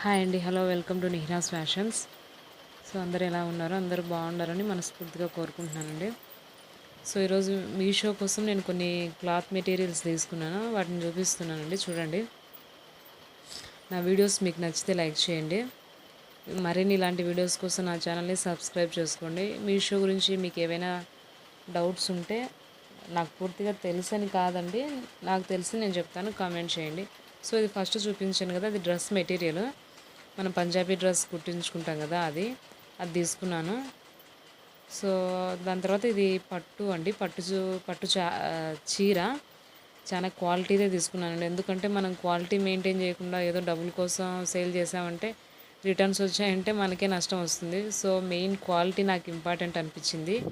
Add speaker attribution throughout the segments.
Speaker 1: Hi అండి. Hello welcome to Nihras fashions. So అందరు ఎలా ఉన్నారో? అందరూ బాగుండాలని మనస్ఫూర్తిగా కోరుకుంటున్నానండి. సో ఈరోజు మీషో కోసం నేను కొన్ని క్లాత్ మెటీరియల్స్ తీసుకున్నాను. వాటిని చూపిస్తున్నానండి. చూడండి. నా వీడియోస్ మీకు నచ్చితే లైక్ చేయండి. మరిన్ని ఇలాంటి వీడియోస్ కోసం నా ఛానల్ని సబ్స్క్రైబ్ చేసుకోండి. మీషో గురించి మీకు ఏవైనా డౌట్స్ ఉంటే నాకు పూర్తిగా తెలుసని కాదండి. నాకు తెలిసి నేను చెప్తాను. కామెంట్ చేయండి. సో ఇది ఫస్ట్ చూపించాను కదా అది డ్రెస్ మెటీరియల్. మనం పంజాబీ డ్రెస్ కుట్టించుకుంటాం కదా అది అది తీసుకున్నాను. సో దాని తర్వాత ఇది పట్టు అండి. పట్టు చూ- పట్టు చా చీర చాలా క్వాలిటీదే తీసుకున్నానండి. ఎందుకంటే మనం క్వాలిటీ మెయింటైన్ చేయకుండా ఏదో డబ్బుల కోసం సేల్ చేసామంటే రిటర్న్స్ వచ్చాయంటే మనకే నష్టం వస్తుంది. సో మెయిన్ క్వాలిటీ నాకు ఇంపార్టెంట్ అనిపించింది.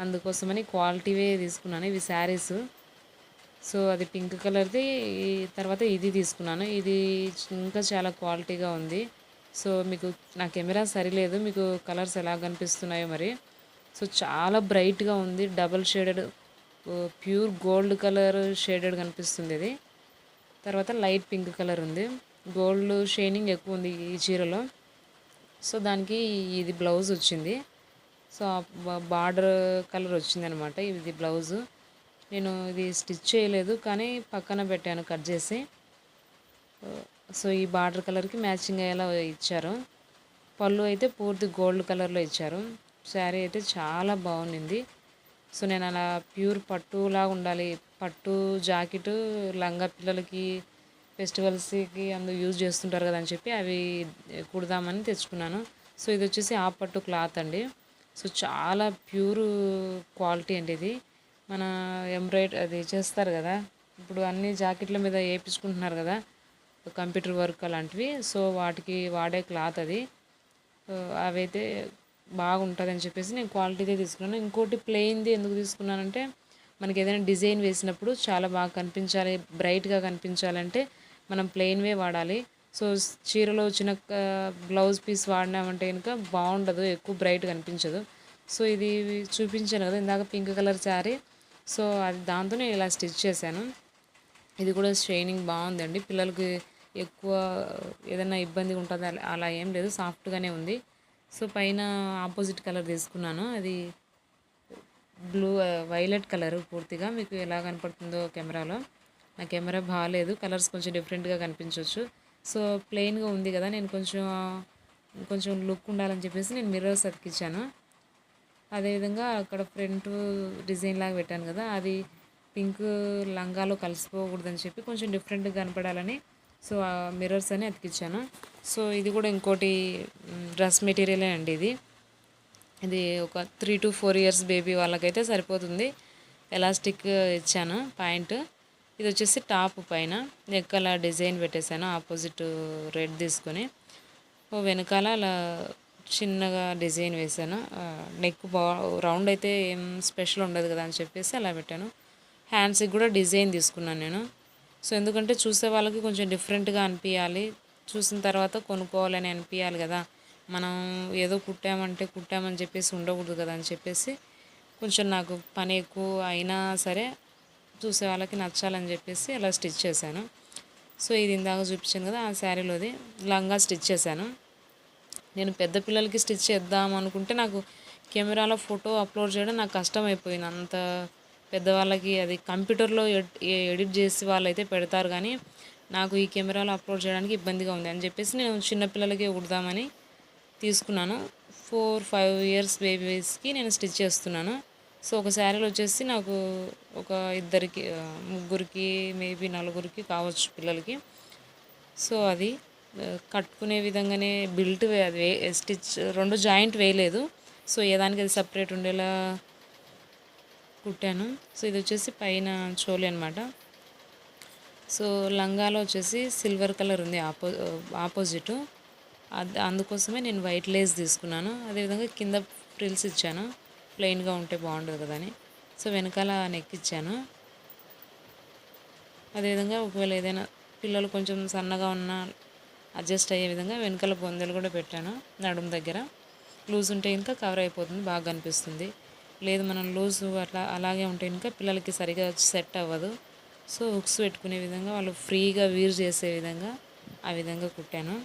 Speaker 1: అందుకోసమని క్వాలిటీవే తీసుకున్నాను. ఇవి శారీస్. సో అది పింక్ కలర్ది తర్వాత ఇది తీసుకున్నాను. ఇది ఇంకా చాలా క్వాలిటీగా ఉంది. సో మీకు నా కెమెరా సరిలేదు మీకు కలర్స్ ఎలా కనిపిస్తున్నాయో మరి. సో చాలా బ్రైట్గా ఉంది double shaded pure gold colour shaded కనిపిస్తుంది ఇది. తర్వాత లైట్ పింక్ కలర్ ఉంది గోల్డ్ షైనింగ్ ఎక్కువ ఉంది ఈ చీరలో. సో దానికి ఇది బ్లౌజ్ వచ్చింది. సో బార్డర్ కలర్ వచ్చింది అనమాట ఇది బ్లౌజ్. నేను ఇది స్టిచ్ చేయలేదు కానీ పక్కన పెట్టాను కట్ చేసి. సో ఈ బార్డర్ కలర్కి మ్యాచింగ్ అయ్యేలా ఇచ్చారు. పళ్ళు అయితే పూర్తి గోల్డ్ కలర్లో ఇచ్చారు. శారీ అయితే చాలా బాగుంది సో నేను అలా ప్యూర్ పట్టులా ఉండాలి. పట్టు జాకెట్ లంగా పిల్లలకి ఫెస్టివల్స్కి అందులో యూజ్ చేస్తుంటారు కదా అని చెప్పి అవి కుడదామని తెచ్చుకున్నాను. సో ఇది వచ్చేసి ఆ పట్టు క్లాత్ అండి. సో చాలా ప్యూర్ క్వాలిటీ అండి ఇది. మన ఎంబ్రాయిడ్ అది చేస్తారు కదా. ఇప్పుడు అన్ని జాకెట్ల మీద వేయించుకుంటున్నారు కదా. కంప్యూటర్ వర్క్ అలాంటివి. సో వాటికి వాడే క్లాత్ అది. సో అవైతే బాగుంటుంది అని చెప్పేసి నేను క్వాలిటీదే తీసుకున్నాను. ఇంకోటి ప్లెయిన్ది ఎందుకు తీసుకున్నానంటే మనకి ఏదైనా డిజైన్ వేసినప్పుడు చాలా బాగా కనిపించాలి బ్రైట్గా కనిపించాలంటే మనం ప్లెయిన్వే వాడాలి. సో చీరలో వచ్చిన బ్లౌజ్ పీస్ వాడినామంటే కనుక బాగుండదు ఎక్కువ బ్రైట్ కనిపించదు. సో ఇది చూపించాను కదా ఇందాక పింక్ కలర్ శారీ. సో అది దాంతో నేను ఇలా స్టిచ్ చేశాను. ఇది కూడా షైనింగ్ బాగుందండి. పిల్లలకి ఎక్కువ ఏదైనా ఇబ్బంది ఉంటుంది అలా- అలా ఏం లేదు సాఫ్ట్గానే ఉంది. సో పైన ఆపోజిట్ కలర్ తీసుకున్నాను. అది బ్లూ వైలెట్ కలర్ పూర్తిగా. మీకు ఎలా కనపడుతుందో కెమెరాలో. నా కెమెరా బాగాలేదు కలర్స్ కొంచెం డిఫరెంట్గా కనిపించవచ్చు సో ప్లెయిన్గా ఉంది కదా. నేను కొంచెం కొంచెం లుక్ ఉండాలని చెప్పేసి నేను మిర్రర్స్ అతికిచ్చాను అదేవిధంగా అక్కడ ఫ్రంట్ డిజైన్ లాగా పెట్టాను కదా. అది పింక్ లంగాలో కలిసిపోకూడదని చెప్పి కొంచెం డిఫరెంట్గా కనపడాలని సో ఆ మిర్రర్స్ అని అతికిచ్చాను. సో ఇది కూడా ఇంకోటి డ్రెస్ మెటీరియలే అండి ఇది. ఇది ఒక three to four years baby వాళ్ళకైతే సరిపోతుంది. ఎలాస్టిక్ ఇచ్చాను పాయింట్ ఇది వచ్చేసి టాప్ పైన. ఎక్కల డిజైన్ పెట్టేశాను ఆపోజిట్ రెడ్ తీసుకొని. ఓ వెనకాల అలా చిన్నగా డిజైన్ వేసాను నెక్ బా రౌండ్ అయితే ఏం స్పెషల్ ఉండదు కదా అని చెప్పేసి అలా పెట్టాను. హ్యాండ్స్కి కూడా డిజైన్ తీసుకున్నాను నేను. సో ఎందుకంటే చూసే వాళ్ళకి కొంచెం డిఫరెంట్గా అనిపించాలి చూసిన తర్వాత కొనుక్కోవాలని అనిపించాలి కదా. మనం ఏదో కుట్టామంటే కుట్టామని చెప్పేసి ఉండకూడదు కదా అని చెప్పేసి కొంచెం నాకు పని ఎక్కువ అయినా సరే చూసే వాళ్ళకి నచ్చాలని చెప్పేసి అలా స్టిచ్ చేశాను. సో ఇది ఇందాక చూపించాను కదా ఆ శారీలోది లంగా స్టిచ్ చేశాను. నేను పెద్ద పిల్లలకి స్టిచ్ చేద్దాం అనుకుంటే నాకు కెమెరాలో ఫోటో అప్లోడ్ చేయడం నాకు కష్టం అయిపోయింది అంత పెద్దవాళ్ళకి అది కంప్యూటర్లో ఎడిట్ చేసి వాళ్ళైతే పెడతారు కానీ నాకు ఈ కెమెరాలో అప్లోడ్ చేయడానికి ఇబ్బందిగా ఉంది అని చెప్పేసి నేను చిన్నపిల్లలకి కుడదామని తీసుకున్నాను. ఫోర్ ఫైవ్ ఇయర్స్ బేబీస్కి నేను స్టిచ్ చేస్తున్నాను. సో ఒక శారీలో వచ్చేసి నాకు ఒక ఇద్దరికి ముగ్గురికి మేబీ నలుగురికి కావచ్చు పిల్లలకి. సో అది కట్టుకునే విధంగానే బిల్ట్ వే- అది స్టిచ్ రెండు జాయింట్ వేయలేదు. సో ఏదానికి అది సపరేట్ ఉండేలా కుట్టాను. సో ఇది వచ్చేసి పైన చోలి అనమాట సో లంగాలో వచ్చేసి సిల్వర్ కలర్ ఉంది ఆపో ఆపోజిట్. అది అందుకోసమే నేను వైట్ లేస్ తీసుకున్నాను. అదేవిధంగా కింద ఫ్రిల్స్ ఇచ్చాను. ప్లెయిన్గా ఉంటే బాగుండదు కదా అని. సో వెనకాల నెక్ ఇచ్చాను. అదేవిధంగా ఒకవేళ ఏదైనా పిల్లలు కొంచెం సన్నగా ఉన్న అడ్జస్ట్ అయ్యే విధంగా వెనకాల బొందెలు కూడా పెట్టాను నడుము దగ్గర. లూజ్ ఉంటే ఇంకా కవర్ అయిపోతుంది బాగా కనిపిస్తుంది లేదు మనం లూజ్ అట్లా అలాగే ఉంటే ఇంకా పిల్లలకి సరిగా సెట్ అవ్వదు. సో హుక్స్ పెట్టుకునే విధంగా వాళ్ళు ఫ్రీగా వీర్ చేసే విధంగా ఆ విధంగా కుట్టాను.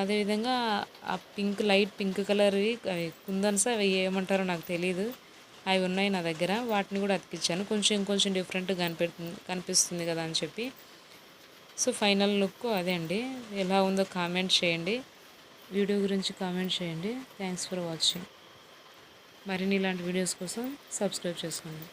Speaker 1: అదేవిధంగా ఆ పింక్ లైట్ పింక్ కలర్వి అవి కుందన్స్ అవి ఏమంటారో నాకు తెలియదు అవి ఉన్నాయి నా దగ్గర. వాటిని కూడా అతికించాను కొంచెం కొంచెం డిఫరెంట్గా కనిపెడుతుంది కనిపిస్తుంది కదా అని చెప్పి. సో ఫైనల్ లుక్ అదే అండి. ఎలా ఉందో కామెంట్ చేయండి. వీడియో గురించి కామెంట్ చేయండి. Thanks for watching. మరిన్ని ఇలాంటి వీడియోస్ కోసం సబ్స్క్రైబ్ చేసుకోండి.